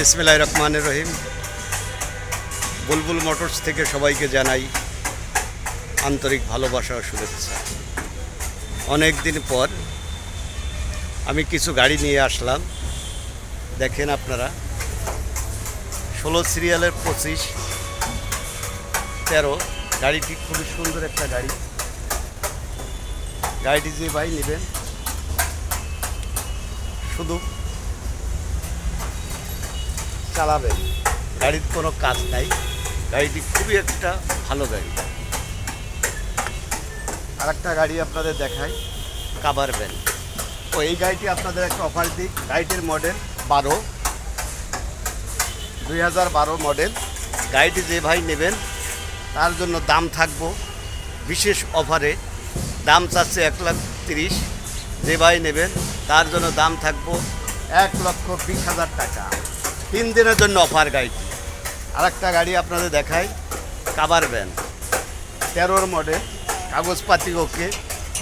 বিসমিল্লাহ রহমানের রহিম। বুলবুল মোটরস থেকে সবাইকে জানাই আন্তরিক ভালোবাসা ও শুভেচ্ছা। অনেক দিন পর আমি কিছু গাড়ি নিয়ে আসলাম। দেখেন আপনারা, ষোলো সিরিয়ালের পঁচিশ, তেরো, গাড়িটি খুবই সুন্দর একটা গাড়ি। গাড়িটি যে ভাই নেবেন, শুধু চালাবেন। গাড়ির কোনো কাজ নাই। গাড়িটি খুবই একটা ভালো গাড়ি। আর একটা গাড়ি আপনাদের দেখাই কাবার ভ্যান। ও, এই গাড়িটি আপনাদের একটা অফার দিই। গাড়িটির মডেল বারো। দুই বারো মডেল গাড়িটি যে ভাই নেবেন, তার জন্য দাম থাকব বিশেষ অফারে দাম চাচ্ছে এক লাখ তিরিশ। যে ভাই নেবেন, তার জন্য দাম থাকব এক লক্ষ বিশ হাজার টাকা। তিন দিনের জন্য অফার গাড়িটি আর একটা গাড়ি আপনাদের দেখাই, কাবার ভ্যান। তেরোর মডেল কাগজপাতি ওকে,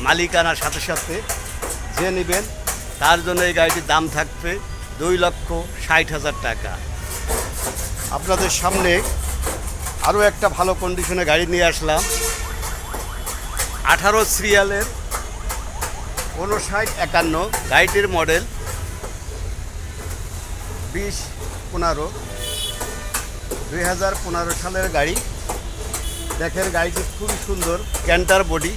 মালিকানার সাথে সাথে যে নেবেন, তার জন্য এই গাড়িটির দাম থাকবে দুই লক্ষ ষাট হাজার টাকা। আপনাদের সামনে আরও একটা ভালো কন্ডিশনে গাড়ি নিয়ে আসলাম। আঠারো সিরিয়ালের উনষাট একান্ন গাড়িটির মডেল বিশ পনেরো, দুই হাজার পনেরো সালের গাড়ি। দেখেন গাড়িটি খুবই সুন্দর, ক্যান্টার বডি।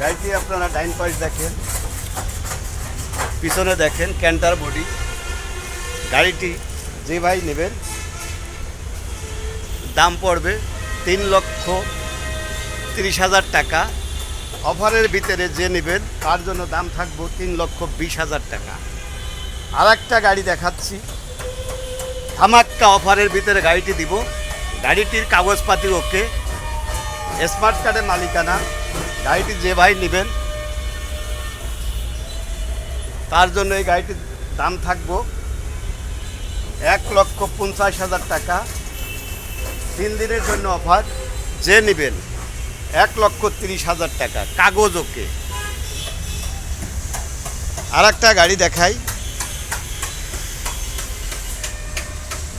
গাড়িটি আপনারা ডাইন পাশ দেখেন, পিছনে দেখেন ক্যান্টার বডি। গাড়িটি যে ভাই নেবেন, দাম পড়বে তিন লক্ষ তিরিশ হাজার টাকা। অফারের ভিতরে যে নেবেন, তার জন্য দাম থাকব তিন লক্ষ বিশ হাজার টাকা। আর একটা গাড়ি দেখাচ্ছি। ধামাক্কা অফারের ভিতরে গাড়িটি দিব। গাড়িটির কাগজপাতি ওকে। স্মার্ট কার্ডের মালিকানা। গাড়িটি যে ভাই নেবেন, তার জন্য এই গাড়িটির দাম থাকব এক লক্ষ পঞ্চাশ হাজার টাকা। তিন দিনের জন্য অফার, যে নেবেন, এক লক্ষ তিরিশ হাজার টাকা। কাগজ ওকে। আর একটা গাড়ি দেখাই।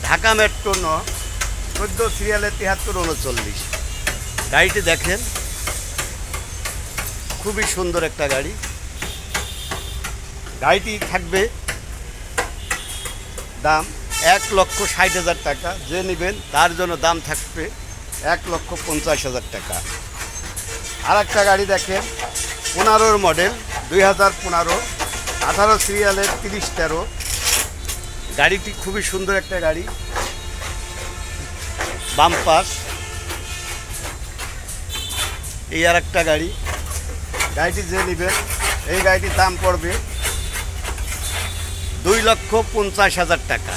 ঢাকা মেট্রো ন, চোদ্দ সিরিয়ালের তিয়াত্তর উনচল্লিশ। গাড়িটি দেখেন, খুবই সুন্দর একটা গাড়ি। গাড়িটি থাকবে দাম এক লক্ষ ষাট হাজার টাকা। যে নেবেন, তার জন্য দাম থাকবে এক লক্ষ পঞ্চাশ হাজার টাকা। আর একটা গাড়ি দেখেন, পনেরোর মডেল, দুই হাজার পনেরো, আঠারো সিরিয়ালের তিরিশ তেরো। গাড়িটি খুবই সুন্দর একটা গাড়ি। বাম এই আর একটা গাড়ি। গাড়িটি যে নেবেন এই গাড়িটির দাম পড়বে দুই লক্ষ পঞ্চাশ হাজার টাকা।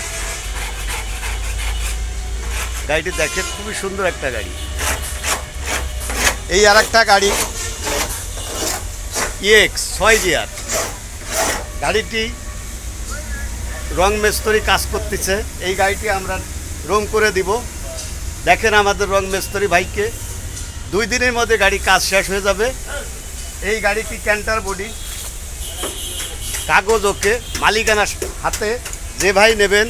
গাড়িটি দেখেন, খুবই সুন্দর একটা গাড়ি। এই আর একটা গাড়ি ইএক্স ছয় জিয়ার গাড়িটি রং মেস্তরি কাজ করতেছে। এই গাড়িটি আমরা রং করে দিব। দেখেন আমাদের রং মেস্তরি ভাইকে। দুই দিনের মধ্যে গাড়ি কাজ শেষ হয়ে যাবে। এই গাড়িটি ক্যান্টার বডি। কাগজ ওকে মালিকানা হাতে। যে ভাই নেবেন,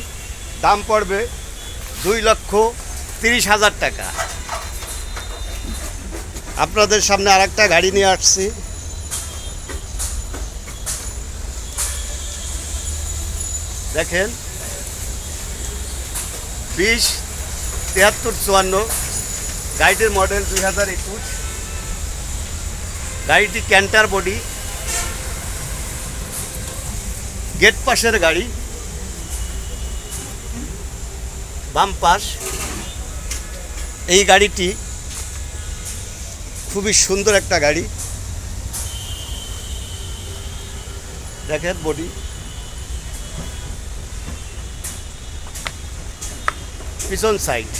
দাম পড়বে দুই লক্ষ তিরিশ হাজার টাকা। আপনাদের সামনে আরেকটা গাড়ি নিয়ে আসছি। দেখেন। বিশ তেহাত্তর চুয়ান্ন। গাড়িটির মডেল দুই হাজার একুশ। গাড়িটি ক্যান্টার বডি গেট পাশের গাড়ি। বাম পাশ। এই গাড়িটি খুবই সুন্দর একটা গাড়ি। দেখেন বডি পিছন সাইড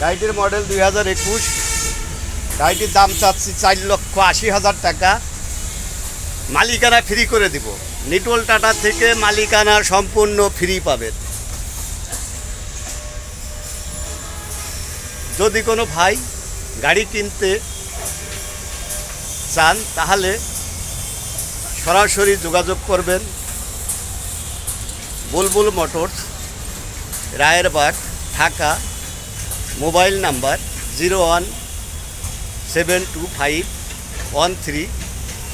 গাড়িটির মডেল দুই হাজার একুশ। গাড়িটির দাম চাচ্ছি চার লক্ষ আশি হাজার টাকা। মালিকানা ফ্রি করে দিব। নিটোল টাটা থেকে মালিকানা সম্পূর্ণ ফ্রি পাবেন। যদি কোনো ভাই গাড়ি কিনতে চান, তাহলে সরাসরি যোগাযোগ করবেন। Bulbul motors. Rayerbag, Dhaka. Mobile number zero one seven two five one three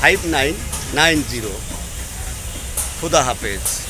five nine nine zero. খুদা হাফেজ।